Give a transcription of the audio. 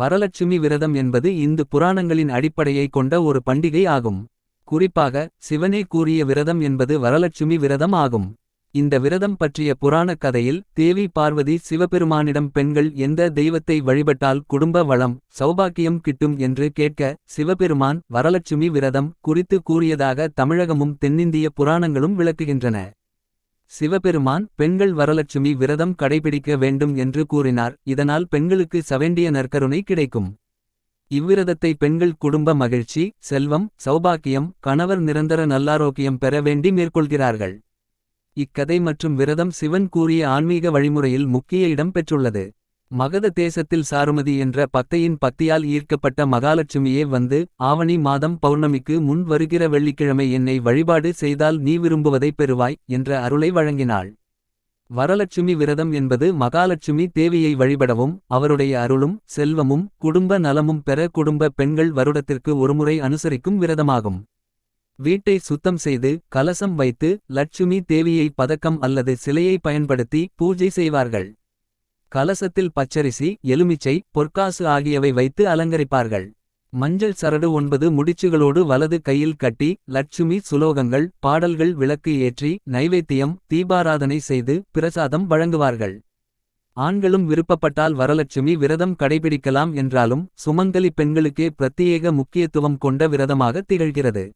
வரலட்சுமி விரதம் என்பது இந்து புராணங்களின் அடிப்படையை கொண்ட ஒரு பண்டிகை ஆகும். குறிப்பாக சிவனே கூறிய விரதம் என்பது வரலட்சுமி விரதம் ஆகும். இந்த விரதம் பற்றிய புராணக் கதையில் தேவி பார்வதி சிவபெருமானிடம் பெண்கள் எந்த தெய்வத்தை வழிபட்டால் குடும்ப வளம் சௌபாக்கியம் கிட்டும் என்று கேட்க சிவபெருமான் வரலட்சுமி விரதம் குறித்து கூறியதாக தமிழகமும் தென்னிந்திய புராணங்களும் விளக்குகின்றன. சிவபெருமான் பெண்கள் வரலட்சுமி விரதம் கடைபிடிக்க வேண்டும் என்று கூறினார் இதனால் பெண்களுக்கு சவேண்டிய நற்கருணை கிடைக்கும். இவ்விரதத்தை பெண்கள் குடும்ப மகிழ்ச்சி செல்வம் சௌபாக்கியம் கணவர் நிரந்தர நல்லாரோக்கியம் பெற வேண்டி மேற்கொள்கிறார்கள். இக்கதை மற்றும் விரதம் சிவன் கூறிய ஆன்மீக வழிமுறையில் முக்கிய இடம் பெற்றுள்ளது. மகத தேசத்தில் சாருமதி என்ற பக்தையின் பக்தியால் ஈர்க்கப்பட்ட மகாலட்சுமியே வந்து ஆவணி மாதம் பௌர்ணமிக்கு முன் வருகிற வெள்ளிக்கிழமை என்னை வழிபாடு செய்தால் நீ விரும்புவதைப் பெறுவாய் என்ற அருளை வழங்கினாள். வரலட்சுமி விரதம் என்பது மகாலட்சுமி தேவியை வழிபடவும் அவருடைய அருளும் செல்வமும் குடும்ப நலமும் பெற குடும்ப பெண்கள் வருடத்திற்கு ஒருமுறை அனுசரிக்கும் விரதமாகும். வீட்டை சுத்தம் செய்து கலசம் வைத்து லட்சுமி தேவியை பதக்கம் அல்லது சிலையை பயன்படுத்தி பூஜை செய்வார்கள். கலசத்தில் பச்சரிசி எலுமிச்சை பொற்காசு ஆகியவை வைத்து அலங்கரிப்பார்கள். மஞ்சள் சரடு ஒன்பது முடிச்சுகளோடு வலது கையில் கட்டி லட்சுமி சுலோகங்கள் பாடல்கள் விளக்கு ஏற்றி நைவேத்தியம் தீபாராதனை செய்து பிரசாதம் வழங்குவார்கள். ஆண்களும் விருப்பப்பட்டால் வரலட்சுமி விரதம் கடைபிடிக்கலாம் என்றாலும் சுமங்கலி பெண்களுக்கே பிரத்தியேக முக்கியத்துவம் கொண்ட விரதமாக திகழ்கிறது.